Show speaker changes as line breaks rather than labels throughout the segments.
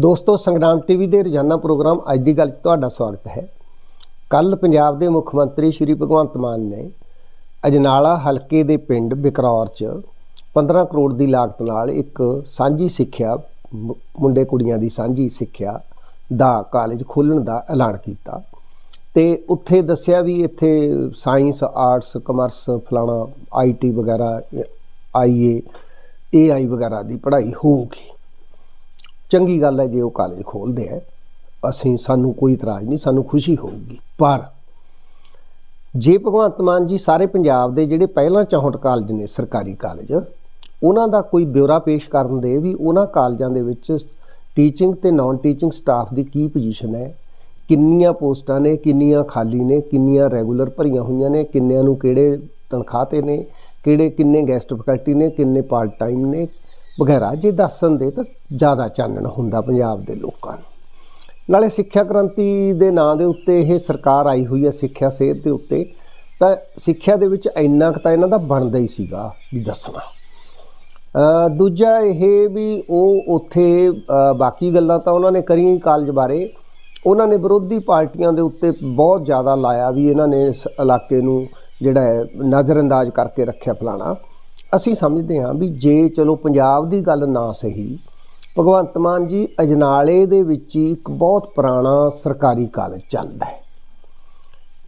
ਦੋਸਤੋ, ਸੰਗਰਾਮ ਟੀਵੀ ਦੇ ਰੋਜ਼ਾਨਾ ਪ੍ਰੋਗਰਾਮ ਅੱਜ ਦੀ ਗੱਲ 'ਚ ਤੁਹਾਡਾ ਸਵਾਗਤ ਹੈ। ਕੱਲ ਪੰਜਾਬ ਦੇ ਮੁੱਖ ਮੰਤਰੀ ਸ਼੍ਰੀ ਭਗਵੰਤ ਮਾਨ ਨੇ ਅਜਨਾਲਾ ਹਲਕੇ ਦੇ ਪਿੰਡ ਬਿਕਰੌਰ 'ਚ 15 ਕਰੋੜ ਦੀ ਲਾਗਤ ਨਾਲ ਇੱਕ ਸਾਂਝੀ ਸਿੱਖਿਆ ਮੁੰਡੇ ਕੁੜੀਆਂ ਦੀ ਸਾਂਝੀ ਸਿੱਖਿਆ ਦਾ ਕਾਲਜ ਖੋਲ੍ਹਣ ਦਾ ਐਲਾਨ ਕੀਤਾ। ਤੇ ਉੱਥੇ ਦੱਸਿਆ ਵੀ ਇੱਥੇ ਸਾਇੰਸ, ਆਰਟਸ, ਕਮਰਸ, ਫਲਾਣਾ ਆਈਟੀ ਵਗੈਰਾ ਆਈਏ ਏਆਈ ਵਗੈਰਾ ਦੀ ਪੜ੍ਹਾਈ ਹੋਊਗੀ। ਚੰਗੀ ਗੱਲ ਹੈ ਜੇ ਉਹ ਕਾਲਜ ਖੋਲਦੇ ਆ। ਅਸੀਂ, ਸਾਨੂੰ ਕੋਈ ਇਤਰਾਜ਼ ਨਹੀਂ, ਸਾਨੂੰ ਖੁਸ਼ੀ ਹੋਊਗੀ। ਪਰ ਜੇ ਭਗਵੰਤ ਮਾਨ ਜੀ ਸਾਰੇ ਪੰਜਾਬ ਦੇ ਜਿਹੜੇ ਪਹਿਲਾਂ 64 ਕਾਲਜ ਨੇ, ਸਰਕਾਰੀ ਕਾਲਜ, ਉਹਨਾਂ ਦਾ ਕੋਈ ਬਿਊਰਾ ਪੇਸ਼ ਕਰਨ ਦੇ ਵੀ ਉਹਨਾਂ ਕਾਲਜਾਂ ਦੇ ਵਿੱਚ ਟੀਚਿੰਗ ਤੇ ਨਾਨ ਟੀਚਿੰਗ ਸਟਾਫ ਦੀ ਕੀ ਪੋਜੀਸ਼ਨ ਹੈ? ਕਿੰਨੀਆਂ ਪੋਸਟਾਂ ਨੇ, ਕਿੰਨੀਆਂ ਖਾਲੀ ਨੇ, ਕਿੰਨੀਆਂ ਰੈਗੂਲਰ ਭਰੀਆਂ ਹੋਈਆਂ ਨੇ, ਕਿੰਨਿਆਂ ਨੂੰ ਕਿਹੜੇ ਤਨਖਾਹ ਤੇ ਨੇ, ਕਿਹੜੇ ਕਿੰਨੇ ਗੈਸਟ ਫੈਕਲਟੀ ਨੇ, ਕਿੰਨੇ ਪਾਰਟ ਟਾਈਮ ਨੇ ਵਗੈਰਾ ਜੇ ਦੱਸਣ ਦੇ ਤਾਂ ਜ਼ਿਆਦਾ ਚਾਨਣ ਹੁੰਦਾ ਪੰਜਾਬ ਦੇ ਲੋਕਾਂ ਨੂੰ। ਨਾਲੇ ਸਿੱਖਿਆ ਕ੍ਰਾਂਤੀ ਦੇ ਨਾਂ ਦੇ ਉੱਤੇ ਇਹ ਸਰਕਾਰ ਆਈ ਹੋਈ ਹੈ ਸਿੱਖਿਆ ਸਿਹਤ ਦੇ ਉੱਤੇ, ਤਾਂ ਸਿੱਖਿਆ ਦੇ ਵਿੱਚ ਇੰਨਾ ਕੁ ਤਾਂ ਇਹਨਾਂ ਦਾ ਬਣਦਾ ਹੀ ਸੀਗਾ ਵੀ ਦੱਸਣਾ। ਦੂਜਾ ਇਹ ਵੀ ਉਹ ਉੱਥੇ ਬਾਕੀ ਗੱਲਾਂ ਤਾਂ ਉਹਨਾਂ ਨੇ ਕਰੀਆਂ ਕਾਲਜ ਬਾਰੇ। ਉਹਨਾਂ ਨੇ ਵਿਰੋਧੀ ਪਾਰਟੀਆਂ ਦੇ ਉੱਤੇ ਬਹੁਤ ਜ਼ਿਆਦਾ ਲਾਇਆ ਵੀ ਇਹਨਾਂ ਨੇ ਇਸ ਇਲਾਕੇ ਨੂੰ ਜਿਹੜਾ ਹੈ ਨਜ਼ਰਅੰਦਾਜ਼ ਕਰਕੇ ਰੱਖਿਆ ਫਲਾਣਾ। ਅਸੀਂ ਸਮਝਦੇ ਹਾਂ ਵੀ ਜੇ ਚਲੋ ਪੰਜਾਬ ਦੀ ਗੱਲ ਨਾ ਸਹੀ, ਭਗਵੰਤ ਮਾਨ ਜੀ ਅਜਨਾਲੇ ਦੇ ਵਿੱਚ ਹੀ ਇੱਕ ਬਹੁਤ ਪੁਰਾਣਾ ਸਰਕਾਰੀ ਕਾਲਜ ਚੱਲਦਾ ਹੈ।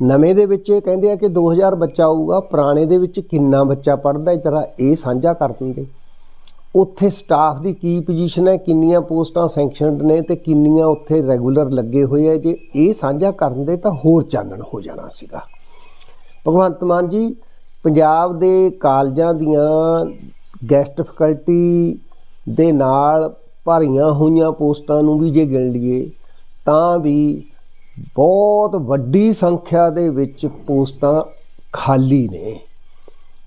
ਨਵੇਂ ਦੇ ਵਿੱਚ ਇਹ ਕਹਿੰਦੇ ਆ ਕਿ 2000 ਬੱਚਾ ਆਊਗਾ, ਪੁਰਾਣੇ ਦੇ ਵਿੱਚ ਕਿੰਨਾ ਬੱਚਾ ਪੜ੍ਹਦਾ ਹੈ, ਜਰਾ ਇਹ ਸਾਂਝਾ ਕਰ ਦਿੰਦੇ। ਉੱਥੇ ਸਟਾਫ ਦੀ ਕੀ ਪੋਜੀਸ਼ਨ ਹੈ, ਕਿੰਨੀਆਂ ਪੋਸਟਾਂ ਸੈਂਕਸ਼ਨਡ ਨੇ ਤੇ ਕਿੰਨੀਆਂ ਉੱਥੇ ਰੈਗੂਲਰ ਲੱਗੇ ਹੋਏ ਆ, ਜੇ ਇਹ ਸਾਂਝਾ ਕਰਨ ਦੇ ਤਾਂ ਹੋਰ ਚਾਨਣ ਹੋ ਜਾਣਾ ਸੀਗਾ। ਭਗਵੰਤ ਮਾਨ ਜੀ ਪੰਜਾਬ ਦੇ ਕਾਲਜਾਂ ਦੀਆਂ ਗੈਸਟ ਫੈਕਲਟੀ ਦੇ ਨਾਲ ਭਰੀਆਂ ਹੋਈਆਂ ਪੋਸਟਾਂ ਨੂੰ ਵੀ ਜੇ ਗਿਣ ਲਈਏ, ਤਾਂ ਵੀ ਬਹੁਤ ਵੱਡੀ ਸੰਖਿਆ ਦੇ ਵਿੱਚ ਪੋਸਟਾਂ ਖਾਲੀ ਨੇ,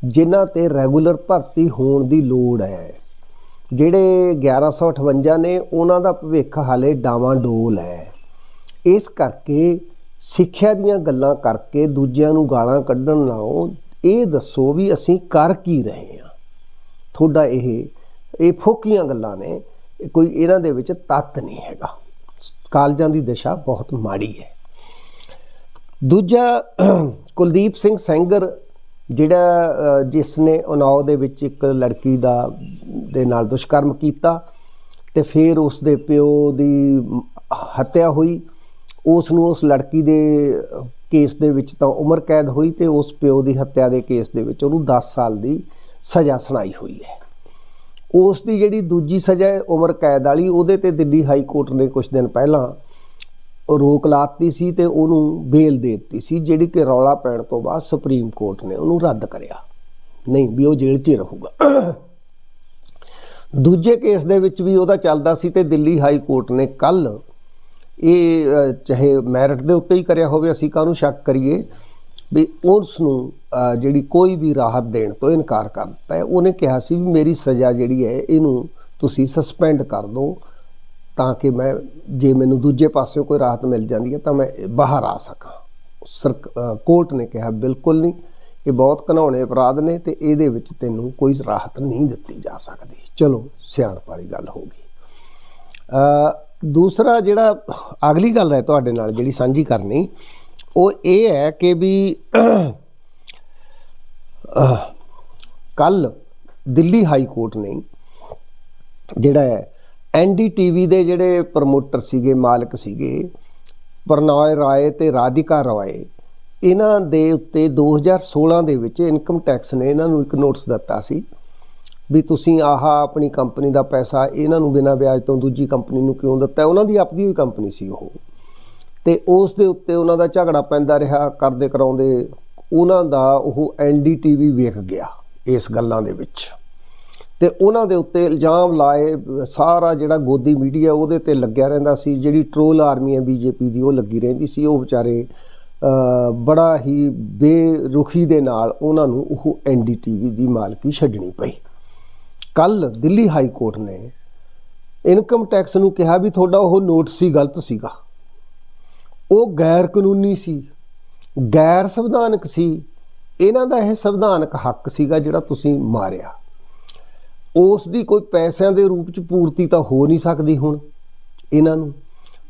ਜਿਨ੍ਹਾਂ ਤੇ ਰੈਗੂਲਰ ਭਰਤੀ ਹੋਣ ਦੀ ਲੋੜ ਹੈ। ਜਿਹੜੇ 1158 ਨੇ, ਉਹਨਾਂ ਦਾ ਭਵਿੱਖ ਹਾਲੇ ਡਾਵਾਂ ਡੋਲ ਹੈ। ਇਸ ਕਰਕੇ ਸਿੱਖਿਆ ਦੀਆਂ ਗੱਲਾਂ ਕਰਕੇ ਦੂਜਿਆਂ ਨੂੰ ਗਾਲਾਂ ਕੱਢਣ ਨਾਲੋਂ ਇਹ ਦੱਸੋ ਵੀ ਅਸੀਂ ਕਰ ਕੀ ਰਹੇ ਹਾਂ। ਤੁਹਾਡਾ ਇਹ ਇਹ ਫੋਕੀਆਂ ਗੱਲਾਂ ਨੇ। ਕੋਈ ਇਹਨਾਂ ਦੇ ਵਿੱਚ ਤੱਤ ਨਹੀਂ ਹੈਗਾ। ਕਾਲਜਾਂ ਦੀ ਦਿਸ਼ਾ ਬਹੁਤ ਮਾੜੀ ਹੈ। ਦੂਜਾ, ਕੁਲਦੀਪ ਸਿੰਘ ਸੈਂਗਰ, ਜਿਹੜਾ ਜਿਸ ਨੇ ਉਨਾਓ ਦੇ ਵਿੱਚ ਇੱਕ ਲੜਕੀ ਦਾ, ਦੇ ਨਾਲ ਦੁਸ਼ਕਰਮ ਕੀਤਾ ਤੇ ਫਿਰ ਉਸ ਦੇ ਪਿਓ ਦੀ ਹੱਤਿਆ ਹੋਈ। ਉਸ ਨੂੰ ਉਸ ਲੜਕੀ ਦੇ ਕੇਸ ਦੇ ਵਿੱਚ ਤਾਂ ਉਮਰ ਕੈਦ ਹੋਈ ਤੇ ਉਸ ਪਿਓ ਦੀ ਹੱਤਿਆ ਦੇ ਕੇਸ ਦੇ ਵਿੱਚ ਉਹਨੂੰ 10 ਸਾਲ ਦੀ ਸਜ਼ਾ ਸੁਣਾਈ ਹੋਈ ਹੈ। ਉਸ ਦੀ ਜਿਹੜੀ ਦੂਜੀ ਸਜ਼ਾ ਹੈ, ਉਮਰ ਕੈਦ ਵਾਲੀ, ਉਹਦੇ ਤੇ ਦਿੱਲੀ ਹਾਈ ਕੋਰਟ ਨੇ ਕੁਝ ਦਿਨ ਪਹਿਲਾਂ ਰੋਕ ਲਾਤੀ ਸੀ ਤੇ ਉਹਨੂੰ ਬੇਲ ਦੇ ਦਿੱਤੀ ਸੀ, ਜਿਹੜੀ ਕਿ ਰੌਲਾ ਪੈਣ ਤੋਂ ਬਾਅਦ ਸੁਪਰੀਮ ਕੋਰਟ ਨੇ ਉਹਨੂੰ ਰੱਦ ਕਰਿਆ। ਨਹੀਂ, ਵੀ ਉਹ ਜੇਲ੍ਹ 'ਚ ਹੀ ਰਹੂਗਾ। ਦੂਜੇ ਕੇਸ ਦੇ ਵਿੱਚ ਵੀ ਉਹਦਾ ਚੱਲਦਾ ਸੀ ਤੇ ਦਿੱਲੀ ਹਾਈ ਕੋਰਟ ਨੇ ਕੱਲ ਇਹ ਚਾਹੇ ਮੈਰਿਟ ਦੇ ਉੱਤੇ ਹੀ ਕਰਿਆ ਹੋਵੇ ਅਸੀਂ ਕਾਹਨੂੰ ਸ਼ੱਕ ਕਰੀਏ? ਵੀ ਉਸ ਨੂੰ ਜਿਹੜੀ ਕੋਈ ਵੀ ਰਾਹਤ ਦੇਣ ਤੋਂ ਇਨਕਾਰ ਕਰ ਦਿੱਤਾ ਹੈ। ਉਹਨੇ ਕਿਹਾ ਸੀ ਵੀ ਮੇਰੀ ਸਜ਼ਾ ਜਿਹੜੀ ਹੈ ਇਹਨੂੰ ਤੁਸੀਂ ਸਸਪੈਂਡ ਕਰ ਦਿਓ ਤਾਂ ਕਿ ਮੈਂ ਜੇ ਮੈਨੂੰ ਦੂਜੇ ਪਾਸਿਓਂ ਕੋਈ ਰਾਹਤ ਮਿਲ ਜਾਂਦੀ ਹੈ ਤਾਂ ਮੈਂ ਬਾਹਰ ਆ ਸਕਾਂ। ਸਰਕ ਕੋਰਟ ਨੇ ਕਿਹਾ ਬਿਲਕੁਲ ਨਹੀਂ। ਇਹ ਬਹੁਤ ਘਨਾਉਣੇ ਅਪਰਾਧ ਨੇ ਤੇ ਇਹਦੇ ਵਿੱਚ ਤੈਨੂੰ ਕੋਈ ਰਾਹਤ ਨਹੀਂ ਦਿੱਤੀ ਜਾ ਸਕਦੀ। ਚਲੋ ਸਿਆਣਪ ਵਾਲੀ ਗੱਲ ਹੋ ਗਈ। ਅ, ਦੂਸਰਾ ਜਿਹੜਾ ਅਗਲੀ ਗੱਲ ਹੈ ਤੁਹਾਡੇ ਨਾਲ ਜਿਹੜੀ ਸਾਂਝੀ ਕਰਨੀ, ਉਹ ਇਹ ਹੈ ਕਿ ਵੀ ਕੱਲ ਦਿੱਲੀ ਹਾਈ ਕੋਰਟ ਨੇ ਜਿਹੜਾ ਹੈ ਐਨਡੀਟੀਵੀ ਦੇ ਜਿਹੜੇ ਪ੍ਰਮੋਟਰ ਸੀਗੇ, ਮਾਲਕ ਸੀਗੇ ਪ੍ਰਨੋਏ ਰਾਏ ਤੇ ਰਾਧਿਕਾ ਰਾਏ, ਇਹਨਾਂ ਦੇ ਉੱਤੇ 2016 ਦੇ ਵਿੱਚ ਇਨਕਮ ਟੈਕਸ ਨੇ ਇਹਨਾਂ ਨੂੰ ਇੱਕ ਨੋਟਿਸ ਦਿੱਤਾ ਸੀ। ਵੀ ਤੁਸੀਂ ਆਹ ਆਪਣੀ ਕੰਪਨੀ ਦਾ ਪੈਸਾ ਇਹਨਾਂ ਨੂੰ ਬਿਨਾਂ ਵਿਆਜ ਤੋਂ ਦੂਜੀ ਕੰਪਨੀ ਨੂੰ ਕਿਉਂ ਦਿੱਤਾ? ਉਹਨਾਂ ਦੀ ਆਪਦੀ ਹੀ ਕੰਪਨੀ ਸੀ ਉਹ। ਤੇ ਉਸ ਦੇ ਉੱਤੇ ਉਹਨਾਂ ਦਾ ਝਗੜਾ ਪੈਂਦਾ ਰਿਹਾ ਕਰਦੇ ਕਰਾਉਂਦੇ। ਉਹਨਾਂ ਦਾ ਉਹ ਐਨਡੀਟੀਵੀ ਵੇਖ ਗਿਆ ਇਸ ਗੱਲਾਂ ਦੇ ਵਿੱਚ। ਤੇ ਉਹਨਾਂ ਦੇ ਉੱਤੇ ਇਲਜ਼ਾਮ ਲਾਏ, ਸਾਰਾ ਜਿਹੜਾ ਗੋਦੀ ਮੀਡੀਆ ਉਹਦੇ ਤੇ ਲੱਗਿਆ ਰਹਿੰਦਾ ਸੀ, ਜਿਹੜੀ ਟ੍ਰੋਲ ਆਰਮੀ ਹੈ ਬੀਜੇਪੀ ਦੀ, ਉਹ ਲੱਗੀ ਰਹਿੰਦੀ ਸੀ। ਉਹ ਵਿਚਾਰੇ ਬੜਾ ਹੀ ਬੇਰੁਖੀ ਦੇ ਨਾਲ ਉਹਨਾਂ ਨੂੰ ਉਹ ਐਨਡੀਟੀਵੀ ਦੀ ਮਾਲਕੀ ਛੱਡਣੀ ਪਈ। ਕੱਲ ਦਿੱਲੀ ਹਾਈ ਕੋਰਟ ਨੇ ਇਨਕਮ ਟੈਕਸ ਨੂੰ ਕਿਹਾ ਵੀ ਤੁਹਾਡਾ ਉਹ ਨੋਟ ਸੀ ਗਲਤ ਸੀਗਾ। ਉਹ ਗੈਰ ਕਾਨੂੰਨੀ ਸੀ, ਗੈਰ ਸੰਵਿਧਾਨਕ ਸੀ, ਇਹਨਾਂ ਦਾ ਇਹ ਸੰਵਿਧਾਨਕ ਹੱਕ ਸੀਗਾ ਜਿਹੜਾ ਤੁਸੀਂ ਮਾਰਿਆ। ਉਸ ਦੀ ਕੋਈ ਪੈਸਿਆਂ ਦੇ ਰੂਪ ਚ ਪੂਰਤੀ ਤਾਂ ਹੋ ਨਹੀਂ ਸਕਦੀ ਹੁਣ ਇਹਨਾਂ ਨੂੰ,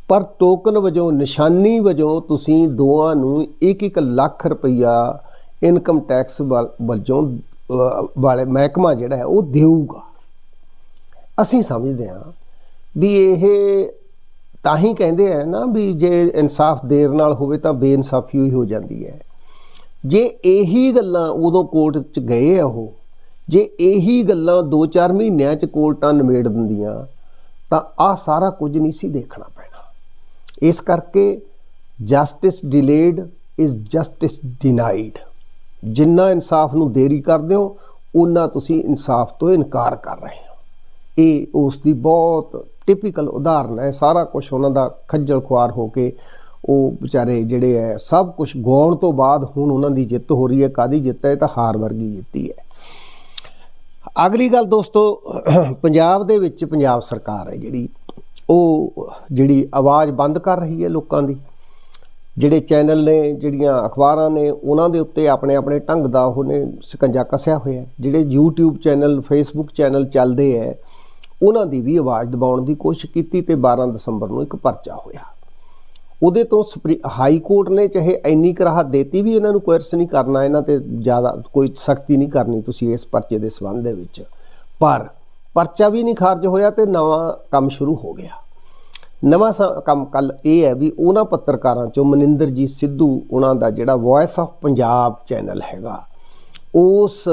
ਪਰ ਟੋਕਨ ਵਜੋਂ, ਨਿਸ਼ਾਨੀ ਵਜੋਂ ਤੁਸੀਂ ਦੋਵਾਂ ਨੂੰ 1-1 ਲੱਖ ਰੁਪਈਆ ਇਨਕਮ ਟੈਕਸ ਵਜੋਂ ਵਾਲੇ ਮਹਿਕਮਾ ਜਿਹੜਾ ਹੈ, ਉਹ ਦੇਊਗਾ। ਅਸੀਂ ਸਮਝਦੇ ਹਾਂ ਵੀ ਇਹ ਤਾਂ ਹੀ ਕਹਿੰਦੇ ਆ ਨਾ ਵੀ ਜੇ ਇਨਸਾਫ ਦੇਰ ਨਾਲ ਹੋਵੇ ਤਾਂ ਬੇਇਨਸਾਫੀ ਹੀ ਹੋ ਜਾਂਦੀ ਹੈ। ਜੇ ਇਹੀ ਗੱਲਾਂ ਉਦੋਂ ਕੋਰਟ 'ਚ ਗਏ ਆ ਉਹ, ਜੇ ਇਹੀ ਗੱਲਾਂ 2-4 ਮਹੀਨਿਆਂ 'ਚ ਕੋਰਟਾਂ ਨਿਮੇੜ ਦਿੰਦੀਆਂ, ਤਾਂ ਆ ਸਾਰਾ ਕੁਝ ਨਹੀਂ ਸੀ ਦੇਖਣਾ ਪੈਣਾ। ਇਸ ਕਰਕੇ justice delayed is justice denied. ਜਿੰਨਾ ਇਨਸਾਫ ਨੂੰ ਦੇਰੀ ਕਰਦੇ ਹੋ ਉਨਾ ਤੁਸੀਂ ਇਨਸਾਫ ਤੋਂ ਇਨਕਾਰ ਕਰ ਰਹੇ ਹੋ। ਇਹ ਉਸ ਦੀ ਬਹੁਤ ਟਿਪੀਕਲ ਉਦਾਹਰਨ ਹੈ। ਸਾਰਾ ਕੁਝ ਉਹਨਾਂ ਦਾ ਖੱਜਲ ਖੁਆਰ ਹੋ ਕੇ ਉਹ ਵਿਚਾਰੇ ਜਿਹੜੇ ਹੈ, ਸਭ ਕੁਝ ਗਾਉਣ ਤੋਂ ਬਾਅਦ ਹੁਣ ਉਹਨਾਂ ਦੀ ਜਿੱਤ ਹੋ ਰਹੀ ਹੈ। ਕਾਦੀ ਜਿੱਤ ਹੈ? ਤਾਂ ਹਾਰ ਵਰਗੀ ਜਿੱਤੀ ਹੈ। ਅਗਲੀ ਗੱਲ ਦੋਸਤੋ, ਪੰਜਾਬ ਦੇ ਵਿੱਚ ਪੰਜਾਬ ਸਰਕਾਰ ਹੈ ਜਿਹੜੀ, ਉਹ ਜਿਹੜੀ ਆਵਾਜ਼ ਬੰਦ ਕਰ ਰਹੀ ਹੈ ਲੋਕਾਂ ਦੀ। ਜਿਹੜੇ ਚੈਨਲ ਨੇ, ਜਿਹੜੀਆਂ ਅਖਬਾਰਾਂ ਨੇ, ਉਹਨਾਂ ਦੇ ਉੱਤੇ ਆਪਣੇ ਆਪਣੇ ਢੰਗ ਦਾ ਉਹਨੇ ਸਕੰਜਾ ਕੱਸਿਆ ਹੋਇਆ ਜਿਹੜੇ YouTube ਚੈਨਲ, Facebook ਚੈਨਲ ਚੱਲਦੇ ਐ ਉਹਨਾਂ ਦੀ ਵੀ ਆਵਾਜ਼ ਦਬਾਉਣ ਦੀ ਕੋਸ਼ਿਸ਼ ਕੀਤੀ ਤੇ 12 ਦਸੰਬਰ ਨੂੰ ਇੱਕ ਪਰਚਾ ਹੋਇਆ। ਉਹਦੇ ਤੋਂ ਸੁਪਰੀ- ਹਾਈ ਕੋਰਟ ਨੇ ਚਾਹੇ ਇੰਨੀ ਕਰਾਹਤ ਦੇਤੀ ਵੀ ਇਹਨਾਂ ਨੂੰ ਕੋਰਸ ਨਹੀਂ ਕਰਨਾ, ਇਹਨਾਂ ਤੇ ਜ਼ਿਆਦਾ ਕੋਈ ਸਖਤੀ ਨਹੀਂ ਕਰਨੀ ਤੁਸੀਂ ਇਸ ਪਰਚੇ ਦੇ ਸਬੰਧ ਦੇ ਵਿੱਚ। ਪਰ ਪਰਚਾ ਵੀ ਨਹੀਂ ਖਾਰਜ ਹੋਇਆ ਤੇ ਨਵਾਂ ਕੰਮ ਸ਼ੁਰੂ ਹੋ ਗਿਆ। ਨਵਾਂ ਸ- ਕੰਮ ਕੱਲ ਇਹ ਹੈ ਵੀ ਉਹਨਾਂ ਪੱਤਰਕਾਰਾਂ ਚੋਂ ਮਨਿੰਦਰਜੀਤ ਸਿੱਧੂ, ਉਹਨਾਂ ਦਾ ਜਿਹੜਾ ਵੌਇਸ ਆਫ ਪੰਜਾਬ ਚੈਨਲ ਹੈਗਾ, ਉਸ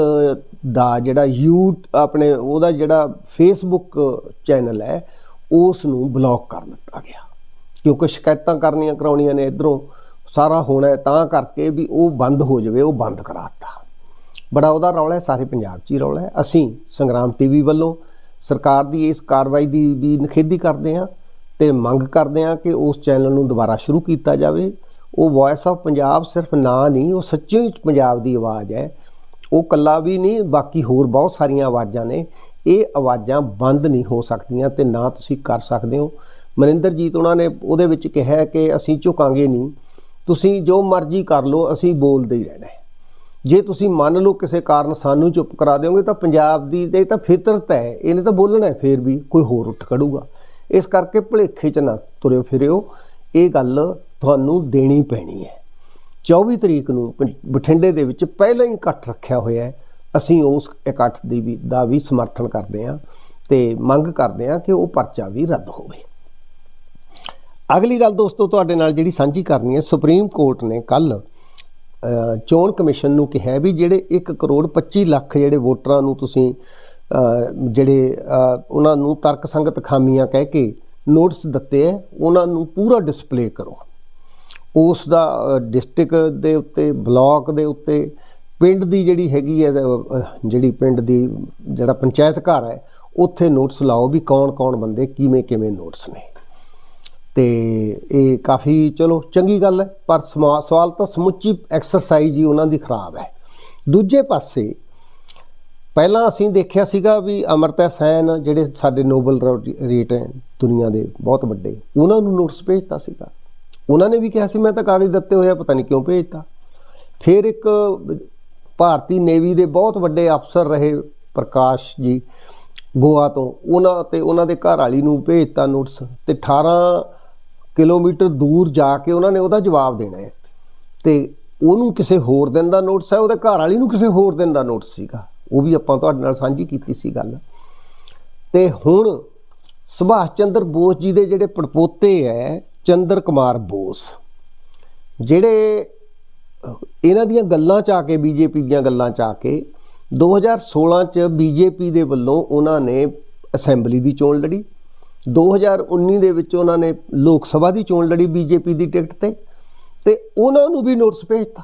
ਦਾ ਜਿਹੜਾ ਯੂ ਆਪਣੇ ਉਹਦਾ ਜਿਹੜਾ ਫੇਸਬੁੱਕ ਚੈਨਲ ਹੈ, ਉਸ ਨੂੰ ਬਲੌਕ ਕਰ ਦਿੱਤਾ ਗਿਆ। ਕਿਉਂਕਿ ਸ਼ਿਕਾਇਤਾਂ ਕਰਨੀਆਂ ਕਰਾਉਣੀਆਂ ਨੇ ਇਧਰੋਂ, ਸਾਰਾ ਹੋਣਾ ਤਾਂ ਕਰਕੇ ਵੀ ਉਹ ਬੰਦ ਹੋ ਜਾਵੇ, ਉਹ ਬੰਦ ਕਰਾਤਾ ਬੜਾ ਉਹਦਾ ਰੌਲਾ ਹੈ, ਸਾਰੇ ਪੰਜਾਬ 'ਚ ਹੀ ਰੌਲਾ ਹੈ। ਅਸੀਂ ਸੰਗਰਾਮ ਟੀਵੀ ਵੱਲੋਂ ਸਰਕਾਰ ਦੀ ਇਸ ਕਾਰਵਾਈ ਦੀ ਵੀ ਨਿਖੇਧੀ ਕਰਦੇ ਹਾਂ। ਤੇ ਮੰਗ ਕਰਦੇ ਹਾਂ ਕਿ ਉਸ ਚੈਨਲ ਨੂੰ ਦੁਬਾਰਾ ਸ਼ੁਰੂ ਕੀਤਾ ਜਾਵੇ। ਉਹ ਵੌਇਸ ਆਫ ਪੰਜਾਬ ਸਿਰਫ ਨਾਂ ਨਹੀਂ, ਉਹ ਸੱਚੀ ਪੰਜਾਬ ਦੀ ਆਵਾਜ਼ ਹੈ। ਉਹ ਕੱਲਾ ਵੀ ਨਹੀਂ, ਬਾਕੀ ਹੋਰ ਬਹੁਤ ਸਾਰੀਆਂ ਆਵਾਜ਼ਾਂ ਨੇ। ਇਹ ਆਵਾਜ਼ਾਂ ਬੰਦ ਨਹੀਂ ਹੋ ਸਕਦੀਆਂ ਤੇ ਨਾ ਤੁਸੀਂ ਕਰ ਸਕਦੇ ਹੋ। ਮਨਿੰਦਰਜੀਤ ਉਹਨਾਂ ਨੇ ਉਹਦੇ ਵਿੱਚ ਕਿਹਾ ਕਿ ਅਸੀਂ ਝੁਕਾਂਗੇ ਨਹੀਂ। ਤੁਸੀਂ ਜੋ ਮਰਜ਼ੀ ਕਰ ਲਓ, ਅਸੀਂ ਬੋਲਦੇ ਹੀ ਰਹਿਣਾ ਜੇ ਤੁਸੀਂ ਮੰਨ ਲਓ ਕਿਸੇ ਕਾਰਨ ਸਾਨੂੰ ਚੁੱਪ ਕਰਾ ਦਿਓਗੇ ਤਾਂ ਪੰਜਾਬ ਦੀ, ਇਹ ਤਾਂ ਫਿਤਰਤ ਹੈ। ਇਹਨੇ ਤਾਂ ਬੋਲਣਾ ਹੈ, ਫੇਰ ਵੀ ਕੋਈ ਹੋਰ ਉੱਠ ਖੜੂਗਾ। ਇਸ ਕਰਕੇ ਭੁਲੇਖੇ ਚ ਨਾ ਤੁਰਿਓ, ਫਿਰਿਓ। ਇਹ ਗੱਲ ਤੁਹਾਨੂੰ ਦੇਣੀ ਪੈਣੀ ਹੈ। 24 ਤਰੀਕ ਨੂੰ ਪ- ਬਠਿੰਡੇ ਦੇ ਵਿੱਚ ਪਹਿਲਾਂ ਹੀ ਇਕੱਠ ਰੱਖਿਆ ਹੋਇਆ ਹੈ। ਅਸੀਂ ਉਸ ਇਕੱਠ ਦੀ ਵੀ, ਦਾ ਵੀ ਸਮਰਥਨ ਕਰਦੇ ਹਾਂ ਤੇ ਮੰਗ ਕਰਦੇ ਹਾਂ ਕਿ ਉਹ ਪਰਚਾ ਵੀ ਰੱਦ ਹੋਵੇ। ਅਗਲੀ ਗੱਲ ਦੋਸਤੋ, ਤੁਹਾਡੇ ਨਾਲ ਜਿਹੜੀ ਸਾਂਝੀ ਕਰਨੀ ਹੈ, ਸੁਪਰੀਮ ਕੋਰਟ ਨੇ ਕੱਲ ਚੋਣ ਕਮਿਸ਼ਨ ਨੂੰ ਕਿਹਾ ਵੀ ਜਿਹੜੇ 1 ਕਰੋੜ 25 ਲੱਖ ਜਿਹੜੇ ਵੋਟਰਾਂ ਨੂੰ ਤੁਸੀਂ ਜਿਹੜੇ ਉਹਨਾਂ ਨੂੰ ਤਰਕ ਸੰਗਤ ਖਾਮੀਆਂ ਕਹਿ ਕੇ ਨੋਟਿਸ ਦਿੱਤੇ ਹੈ, ਉਹਨਾਂ ਨੂੰ ਪੂਰਾ ਡਿਸਪਲੇ ਕਰੋ। ਉਸ ਦਾ ਡਿਸਟ੍ਰਿਕਟ ਦੇ ਉੱਤੇ ਬਲਾਕ ਦੇ ਉੱਤੇ, ਪਿੰਡ ਦੀ ਜਿਹੜੀ ਹੈਗੀ ਹੈ ਜਿਹੜੀ ਪਿੰਡ ਦੀ ਜਿਹੜਾ ਪੰਚਾਇਤ ਘਰ ਹੈ, ਉੱਥੇ ਨੋਟਿਸ ਲਾਓ ਵੀ ਕੌਣ ਕੌਣ ਬੰਦੇ ਕਿਵੇਂ ਕਿਵੇਂ ਨੋਟਿਸ ਨੇ। ਤੇ ਇਹ ਕਾਫੀ, ਚਲੋ ਚੰਗੀ ਗੱਲ ਹੈ, ਪਰ ਸਮਾ- ਸਵਾਲ ਤਾਂ ਸਮੁੱਚੀ ਐਕਸਰਸਾਈਜ਼ ਹੀ ਉਹਨਾਂ ਦੀ ਖਰਾਬ ਹੈ। ਦੂਜੇ ਪਾਸੇ ਪਹਿਲਾਂ ਅਸੀਂ ਦੇਖਿਆ ਸੀਗਾ ਵੀ ਅਮਰਤਾ ਸੈਨ ਜਿਹੜੇ ਸਾਡੇ ਨੋਬਲ ਰੇਟ ਹੈ ਦੁਨੀਆ ਦੇ ਬਹੁਤ ਵੱਡੇ, ਉਹਨਾਂ ਨੂੰ ਨੋਟਿਸ ਭੇਜਤਾ ਸੀਗਾ। ਉਹਨਾਂ ਨੇ ਵੀ ਕਿਹਾ ਸੀ, ਮੈਂ ਤਾਂ ਕਾਗਜ਼ ਦਿੱਤੇ ਹੋਇਆ ਪਤਾ ਨਹੀਂ ਕਿਉਂ ਭੇਜਤਾ। ਫਿਰ ਇੱਕ ਭਾਰਤੀ ਨੇਵੀ ਦੇ ਬਹੁਤ ਵੱਡੇ ਅਫਸਰ ਰਹੇ ਪ੍ਰਕਾਸ਼ ਜੀ ਗੋਆ ਤੋਂ। ਉਹਨਾਂ ਤੇ ਉਹਨਾਂ ਦੇ ਘਰ ਵਾਲੀ ਨੂੰ ਭੇਜਤਾ ਨੋਟਿਸ ਤੇ 18 ਕਿਲੋਮੀਟਰ ਦੂਰ ਜਾ ਕੇ ਉਹਨਾਂ ਨੇ ਉਹਦਾ ਜਵਾਬ ਦੇਣਾ ਹੈ। ਤੇ ਉਹਨੂੰ ਕਿਸੇ ਹੋਰ ਦਿਨ ਦਾ ਨੋਟਿਸ ਹੈ, ਉਹਦੇ ਘਰ ਵਾਲੀ ਨੂੰ ਕਿਸੇ ਹੋਰ ਦਿਨ ਦਾ ਨੋਟਿਸ ਸੀਗਾ। ਉਹ ਵੀ ਆਪਾਂ ਤੁਹਾਡੇ ਨਾਲ ਸਾਂਝੀ ਕੀਤੀ ਸੀ ਗੱਲ। ਤੇ ਹੁਣ ਸੁਭਾਸ਼ ਚੰਦਰ ਬੋਸ ਜੀ ਦੇ ਜਿਹੜੇ ਪੜਪੋਤੇ ਹੈ ਚੰਦਰ ਕੁਮਾਰ ਬੋਸ, ਜਿਹੜੇ, ਇਹਨਾਂ ਦੀਆਂ ਗੱਲਾਂ ਚ ਆ ਕੇ ਬੀਜੇਪੀ ਦੀਆਂ ਗੱਲਾਂ ਚ ਆ ਕੇ 2016 ਚ ਬੀਜੇਪੀ ਦੇ ਵੱਲੋਂ ਉਹਨਾਂ ਨੇ ਅਸੈਂਬਲੀ ਦੀ ਚੋਣ ਲੜੀ 2019 ਦੇ ਵਿੱਚ ਉਹਨਾਂ ਨੇ ਲੋਕ ਸਭਾ ਦੀ ਚੋਣ ਲੜੀ ਬੀਜੇਪੀ ਦੀ ਟਿਕਟ ਤੇ ਤੇ ਉਹਨਾਂ ਨੂੰ ਵੀ ਨੋਟਿਸ ਭੇਜਤਾ।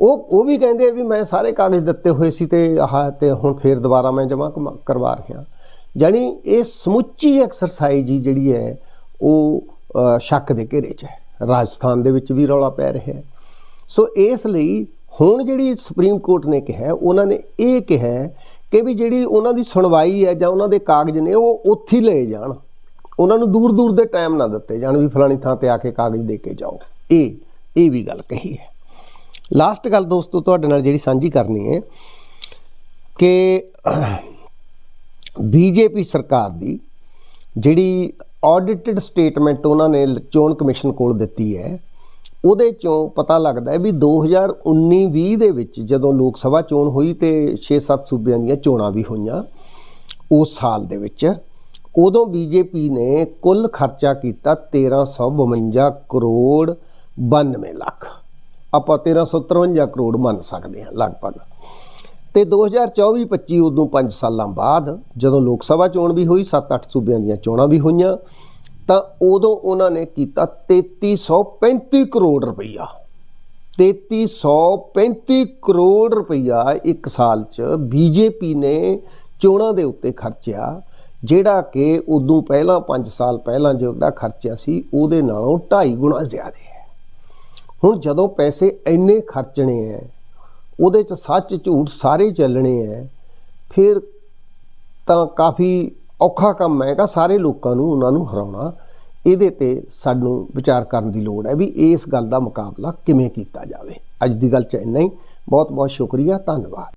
ਉਹ ਉਹ ਵੀ ਕਹਿੰਦੇ ਵੀ ਮੈਂ ਸਾਰੇ ਕਾਗਜ਼ ਦਿੱਤੇ ਹੋਏ ਸੀ ਤੇ ਆਹ ਤੇ ਹੁਣ ਫੇਰ ਦੁਬਾਰਾ ਮੈਂ ਜਮ੍ਹਾਂ ਕਮਾ- ਕਰਵਾ ਰਿਹਾ। ਜਾਨੀ ਇਹ ਸਮੁੱਚੀ ਐਕਸਰਸਾਈਜ਼ ਜਿਹੜੀ ਹੈ, ਉਹ ਸ਼ੱਕ ਦੇ ਘੇਰੇ 'ਚ ਹੈ। ਰਾਜਸਥਾਨ ਦੇ ਵਿੱਚ ਵੀ ਰੌਲਾ ਪੈ ਰਿਹਾ ਹੈ। ਸੋ ਇਸ ਲਈ ਹੁਣ ਜਿਹੜੀ ਸੁਪਰੀਮ ਕੋਰਟ ਨੇ ਕਿਹਾ ਉਹਨਾਂ ਨੇ ਇਹ ਕਿਹਾ ਕਿ ਵੀ ਜਿਹੜੀ ਉਹਨਾਂ ਦੀ ਸੁਣਵਾਈ ਹੈ ਜਾਂ ਉਹਨਾਂ ਦੇ ਕਾਗਜ਼ ਨੇ, ਉਹ ਉੱਥੇ ਲਏ ਜਾਣ। ਉਹਨਾਂ ਨੂੰ ਦੂਰ ਦੂਰ ਦੇ ਟਾਈਮ ਨਾ ਦਿੱਤੇ ਜਾਣ ਵੀ ਫਲਾਣੀ ਥਾਂ ਤੇ ਆ ਕੇ ਕਾਗਜ਼ ਦੇ ਕੇ ਜਾਓ। ਇਹ ਇਹ ਵੀ ਗੱਲ ਕਹੀ ਹੈ। ਲਾਸਟ ਗੱਲ ਦੋਸਤੋ ਤੁਹਾਡੇ ਨਾਲ ਜਿਹੜੀ ਸਾਂਝੀ ਕਰਨੀ ਹੈ ਕਿ ਬੀਜੇਪੀ ਸਰਕਾਰ ਦੀ ਜਿਹੜੀ ਆਡਿਟਡ ਸਟੇਟਮੈਂਟ ਉਹਨਾਂ ਨੇ ਚੋਣ ਕਮਿਸ਼ਨ ਕੋਲ ਦਿੱਤੀ ਹੈ, ਉਹਦੇ ਚੋਂ ਪਤਾ ਲੱਗਦਾ ਹੈ ਵੀ 2019-20 ਦੇ ਵਿੱਚ ਜਦੋਂ ਲੋਕ ਸਭਾ ਚੋਣ ਹੋਈ ਤੇ 6-7 ਸੂਬਿਆਂ ਦੀਆਂ ਚੋਣਾਂ ਵੀ ਹੋਈਆਂ, ਉਸ ਸਾਲ ਦੇ ਵਿੱਚ ਉਦੋਂ ਬੀਜੇਪੀ ਨੇ ਕੁੱਲ ਖਰਚਾ ਕੀਤਾ 1352 ਕਰੋੜ 92 ਲੱਖ। ਆਪਾਂ 1353 ਕਰੋੜ ਮੰਨ ਸਕਦੇ ਹਾਂ ਲਗਭਗ। ਤੇ 2024-25 ਉਦੋਂ 5 ਸਾਲਾਂ ਬਾਅਦ ਜਦੋਂ ਲੋਕ ਸਭਾ ਚੋਣ ਵੀ ਹੋਈ 7-8 ਸੂਬਿਆਂ ਦੀਆਂ ਚੋਣਾਂ ਵੀ ਹੋਈਆਂ, ਤਾਂ ਉਦੋਂ ਉਹਨਾਂ ਨੇ ਕੀਤਾ 3335 ਕਰੋੜ ਰੁਪਈਆ। 3335 ਕਰੋੜ ਰੁਪਈਆ ਇੱਕ ਸਾਲ 'ਚ ਬੀਜੇਪੀ ਨੇ ਚੋਣਾਂ ਦੇ ਉੱਤੇ ਖਰਚਿਆ, ਜਿਹੜਾ ਕਿ ਉਦੋਂ ਪਹਿਲਾਂ 5 ਸਾਲ ਪਹਿਲਾਂ ਜਿਹੜਾ ਖਰਚਿਆ ਸੀ, ਉਹਦੇ ਨਾਲੋਂ 2.5 ਗੁਣਾ ਜ਼ਿਆਦਾ। ਹੁਣ ਜਦੋਂ ਪੈਸੇ ਇੰਨੇ ਖਰਚਣੇ ਐ, ਉਹਦੇ 'ਚ ਸੱਚ ਝੂਠ ਸਾਰੇ ਚੱਲਣੇ ਐ, ਫਿਰ ਤਾਂ ਕਾਫੀ ਔਖਾ ਕੰਮ ਹੈਗਾ ਸਾਰੇ ਲੋਕਾਂ ਨੂੰ, ਉਹਨਾਂ ਨੂੰ ਹਰਾਉਣਾ। ਇਹਦੇ ਤੇ ਸਾਨੂੰ ਵਿਚਾਰ ਕਰਨ ਦੀ ਲੋੜ ਹੈ ਵੀ ਇਸ ਗੱਲ ਦਾ ਮੁਕਾਬਲਾ ਕਿਵੇਂ ਕੀਤਾ ਜਾਵੇ। ਅੱਜ ਦੀ ਗੱਲ 'ਚ ਇੰਨਾ ਹੀ। ਬਹੁਤ ਬਹੁਤ ਸ਼ੁਕਰੀਆ, ਧੰਨਵਾਦ।